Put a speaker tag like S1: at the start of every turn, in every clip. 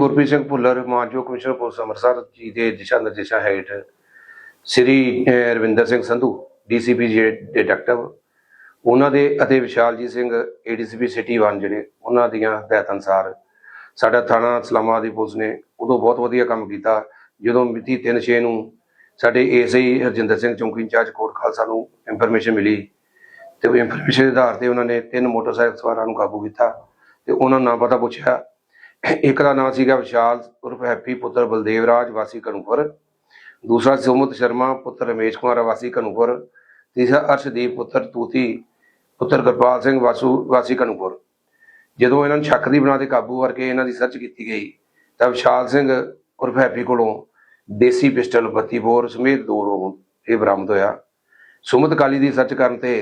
S1: ਗੁਰਪ੍ਰੀਤ ਸਿੰਘ ਭੁੱਲਰ ਮਾਨਯੋਗ commissioner police Amritsar ਜੀ ਦੇ ਦਿਸ਼ਾ ਨਿਰਦੇਸ਼ਾਂ ਹੇਠ ਸ੍ਰੀ ਰਵਿੰਦਰ ਸਿੰਘ ਸੰਧੂ, ਡੀਸੀਪੀ ਜੇ ਡਿਟੈਕਟਿਵ ਉਹਨਾਂ ਦੇ ਅਤੇ ਵਿਸ਼ਾਲਜੀਤ ਸਿੰਘ, ਏਡੀਸੀਪੀ ਸਿਟੀ 1 ਜਿਹੜੇ ਉਹਨਾਂ ਦੀਆਂ ਹਦਾਇਤਾਂ ਅਨੁਸਾਰ ਸਾਡਾ ਥਾਣਾ ਇਸਲਾਮਾਬਾਦ ਦੀ ਪੁਲਿਸ ਨੇ ਉਦੋਂ ਬਹੁਤ ਵਧੀਆ ਕੰਮ ਕੀਤਾ। ਜਦੋਂ ਮਿਤੀ 3/6 ਨੂੰ ਸਾਡੇ ਏਐਸਆਈ ਹਰਜਿੰਦਰ ਸਿੰਘ ਚੌਂਕੀ ਇੰਚਾਰਜ ਕੋਟ ਖਾਲਸਾ ਨੂੰ ਇਨਫੋਰਮੇਸ਼ਨ ਮਿਲੀ ਤੇ ਉਹ ਇਨਫੋਰਮੇਸ਼ਨ ਦੇ ਆਧਾਰ ਤੇ ਉਹਨਾਂ ਨੇ ਤਿੰਨ ਮੋਟਰਸਾਈਕਲ ਸਵਾਰਾਂ ਨੂੰ ਕਾਬੂ ਕੀਤਾ ਤੇ ਉਹਨਾਂ ਦਾ ਨਾਂ ਪਤਾ ਪੁੱਛਿਆ ਇੱਕ ਦਾ ਨਾਮ ਸੀਗਾ ਵਿਸ਼ਾਲ ਉਰਫ ਹੈਪੀ ਪੁੱਤਰ ਬਲਦੇਵ ਰਾਜ, ਵਾਸੀ ਕਨੂਪੁਰ ਦੂਸਰਾ ਸੁਮਤ ਸ਼ਰਮਾ, ਪੁੱਤਰ ਰਮੇਸ਼ ਕੁਮਾਰ, ਵਾਸੀ ਕਨੂਪੁਰ ਤੀਸਰਾ ਅਰਸ਼ਦੀਪ ਪੁੱਤਰ ਤੂਤੀ, ਪੁੱਤਰ ਗੁਰਪਾਲ ਸਿੰਘ, ਵਾਸੂ, ਵਾਸੀ ਕਨੂਪੁਰ ਜਦੋਂ ਇਹਨਾਂ ਨੂੰ ਸ਼ੱਕ ਦੀ ਬਣਾ ਤੇ ਕਾਬੂ ਕਰਕੇ ਇਹਨਾਂ ਦੀ ਸਰਚ ਕੀਤੀ ਗਈ, ਤਾਂ ਵਿਸ਼ਾਲ ਸਿੰਘ ਉਰਫ ਹੈਪੀ ਕੋਲੋਂ ਦੇਸੀ ਪਿਸਟਲ 32 ਬੋਰ ਸਮੇਤ ਦੋ ਰੋ ਇਹ ਬਰਾਮਦ ਹੋਇਆ। ਸੁਮਤ ਕਾਲੀ ਦੀ ਸਰਚ ਕਰਨ ਤੇ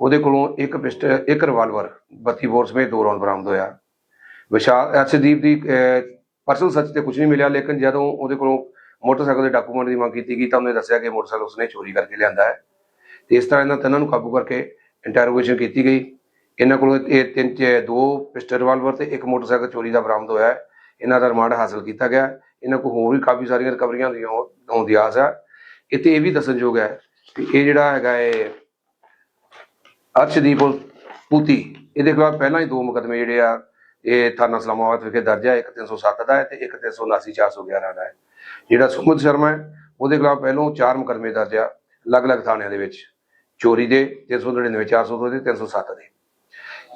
S1: ਉਹਦੇ ਕੋਲੋਂ ਇੱਕ ਪਿਸਟਲ ਇੱਕ ਰਿਵਾਲਵਰ 32 ਬੋਰ ਸਮੇਤ ਦੋ ਰੌਂਦ ਬਰਾਮਦ ਹੋਇਆ। ਵਿਸ਼ਾਲ ਅਰਸ਼ਦੀਪ ਦੀ ਪਰਸਨਲ ਸੱਚ ਤੇ ਕੁਝ ਨਹੀਂ ਮਿਲਿਆ, ਲੇਕਿਨ ਜਦੋਂ ਉਹਦੇ ਕੋਲੋਂ ਮੋਟਰਸਾਈਕਲ ਦੇ ਡਾਕੂਮੈਂਟ ਦੀ ਮੰਗ ਕੀਤੀ ਗਈ, ਤਾਂ ਉਹਨੇ ਦੱਸਿਆ ਕਿ ਮੋਟਰਸਾਈਕਲ ਉਸਨੇ ਚੋਰੀ ਕਰਕੇ ਲਿਆਂਦਾ ਹੈ। ਤੇ ਇਸ ਤਰ੍ਹਾਂ ਇਹਨਾਂ ਤਿੰਨਾਂ ਨੂੰ ਕਾਬੂ ਕਰਕੇ ਇੰਟਰੋਗੇਸ਼ਨ ਕੀਤੀ ਗਈ। ਇਹਨਾਂ ਕੋਲੋਂ ਇਹ ਤਿੰਨ ਚ- ਦੋ ਪਿਸਟਲ ਰਿਵਾਲਵਰ ਤੇ ਇੱਕ ਮੋਟਰਸਾਈਕਲ ਚੋਰੀ ਦਾ ਬਰਾਮਦ ਹੋਇਆ ਹੈ। ਇਹਨਾਂ ਦਾ ਰਿਮਾਂਡ ਹਾਸਲ ਕੀਤਾ ਗਿਆ ਇਹਨਾਂ ਕੋਲ ਹੋਰ ਵੀ ਕਾਫੀ ਸਾਰੀਆਂ ਰਿਕਵਰੀਆਂ ਦੀਆਂ ਹੋਣ ਦੀ ਆਸ ਹੈ। ਇੱਥੇ ਇਹ ਵੀ ਦੱਸਣਯੋਗ ਹੈ ਕਿ ਇਹ ਜਿਹੜਾ ਹੈਗਾ ਇਹ ਅਰਸ਼ਦੀਪ ਪੂਤੀ, ਇਹਦੇ ਖਿਲਾਫ ਪਹਿਲਾਂ ਹੀ ਦੋ ਮੁਕਦਮੇ ਜਿਹੜੇ ਆ ਇਹ ਥਾਣਾ ਇਸਲਾਮਾਬਾਦ ਵਿਖੇ ਦਰਜ ਹੈ, ਇੱਕ 307 ਦਾ ਹੈ ਤੇ ਇੱਕ 379 411 ਦਾ ਹੈ। ਜਿਹੜਾ ਸੁਮਤ ਸ਼ਰਮਾ ਹੈ, ਉਹਦੇ ਖਿਲਾਫ ਪਹਿਲੋਂ ਚਾਰ ਮੁਕਦਮੇ ਦਰਜ ਆ, ਅਲੱਗ-ਅਲੱਗ ਥਾਣਿਆਂ ਦੇ ਵਿੱਚ। ਚੋਰੀ ਦੇ 399 402 ਦੇ 307 ਦੇ।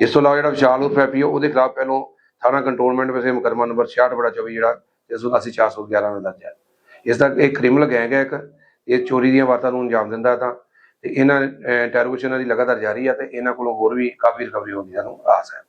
S1: ਇਸ ਤੋਂ ਇਲਾਵਾ ਜਿਹੜਾ ਵਿਸ਼ਾਲ ਉਰਫ ਹੈਪੀ ਉਹਦੇ ਖਿਲਾਫ ਪਹਿਲਾਂ ਥਾਣਾ ਕੰਟਰੋਲਮੈਂਟ ਵਿੱਚ ਮੁਕਦਮਾ ਨੰਬਰ 66 ਬੜਾ 24 ਜਿਹੜਾ 379 411 ਦਾ ਦਰਜ ਹੈ ਇਸ ਦਾ ਇੱਕ ਕ੍ਰਿਮੀਨਲ ਗੈਂਗ ਹੈ ਇੱਕ, ਇਹ ਚੋਰੀ ਦੀਆਂ ਵਾਰਤਾਂ ਨੂੰ ਅੰਜਾਮ ਦਿੰਦਾ ਤਾਂ, ਤੇ ਇਹਨਾਂ ਇੰਟਰੋਗੇਸ਼ਨ ਦੀ ਲਗਾਤਾਰ ਜਾਰੀ ਆ ਤੇ ਇਹਨਾਂ ਕੋਲੋਂ ਹੋਰ ਵੀ ਕਾਫੀ ਰਿਕਵਰੀ ਹੋਣ ਦੀ ਸਾਨੂੰ ਆਸ ਹੈ।